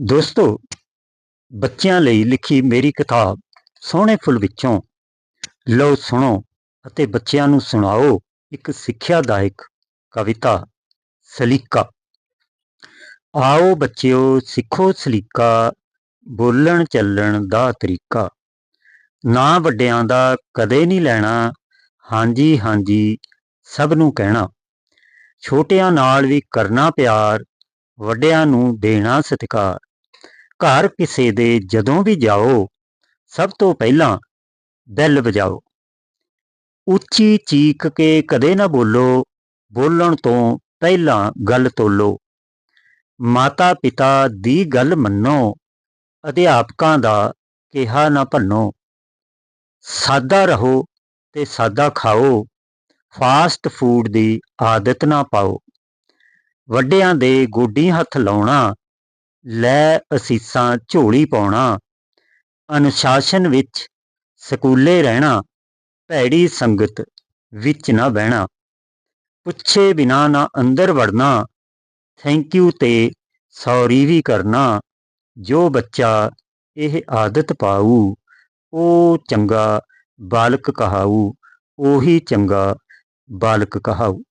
ਦੋਸਤੋ, ਬੱਚਿਆਂ ਲਈ ਲਿਖੀ ਮੇਰੀ ਕਿਤਾਬ ਸੋਹਣੇ ਫੁੱਲ ਵਿੱਚੋਂ। ਲਓ ਸੁਣੋ ਅਤੇ ਬੱਚਿਆਂ ਨੂੰ ਸੁਣਾਓ ਇੱਕ ਸਿੱਖਿਆਦਾਇਕ ਕਵਿਤਾ, ਸਲੀਕਾ। ਆਓ ਬੱਚਿਓ, ਸਿੱਖੋ ਸਲੀਕਾ, ਬੋਲਣ ਚੱਲਣ ਦਾ ਤਰੀਕਾ। ਨਾ ਵੱਡਿਆਂ ਦਾ ਕਦੇ ਨਹੀਂ ਲੈਣਾ, ਹਾਂਜੀ ਹਾਂਜੀ, ਸਭ ਨੂੰ ਕਹਿਣਾ। ਛੋਟਿਆਂ ਨਾਲ ਵੀ ਕਰਨਾ ਪਿਆਰ, ਵੱਡਿਆਂ ਨੂੰ ਦੇਣਾ ਸਤਿਕਾਰ। ਘਰ ਕਿਸੇ ਦੇ ਜਦੋਂ ਵੀ ਜਾਓ, ਸਭ ਤੋਂ ਪਹਿਲਾਂ ਬੈਲ ਵਜਾਓ। ਉੱਚੀ ਚੀਕ ਕੇ ਕਦੇ ਨਾ ਬੋਲੋ, ਬੋਲਣ ਤੋਂ ਪਹਿਲਾਂ ਗੱਲ ਤੋਲੋ। ਮਾਤਾ ਪਿਤਾ ਦੀ ਗੱਲ ਮੰਨੋ, ਅਧਿਆਪਕਾਂ ਦਾ ਕਿਹਾ ਨਾ ਭੰਨੋ। ਸਾਦਾ ਰਹੋ ਤੇ ਸਾਦਾ ਖਾਓ, ਫਾਸਟ ਫੂਡ ਦੀ ਆਦਤ ਨਾ ਪਾਓ। ਵੱਡਿਆਂ ਦੇ ਗੋਡੀ ਹੱਥ ਲਾਉਣਾ ਲੈ ਅਸੀਸਾਂ ਝੋਲੀ ਪਾਉਣਾ, ਅਨੁਸ਼ਾਸਨ ਵਿੱਚ ਸਕੂਲੇ ਰਹਿਣਾ, ਭੈੜੀ ਸੰਗਤ ਵਿੱਚ ਨਾ ਬਹਿਣਾ, ਪੁੱਛੇ ਬਿਨਾ ਨਾ ਅੰਦਰ ਵੜਨਾ ਥੈਂਕ ਯੂ ਤੇ ਸੌਰੀ ਵੀ ਕਰਨਾ, ਜੋ ਬੱਚਾ ਇਹ ਆਦਤ ਪਾਊ, ਉਹ ਚੰਗਾ ਬਾਲਕ ਕਹਾਊ, ਉਹੀ ਚੰਗਾ ਬਾਲਕ ਕਹਾਊ।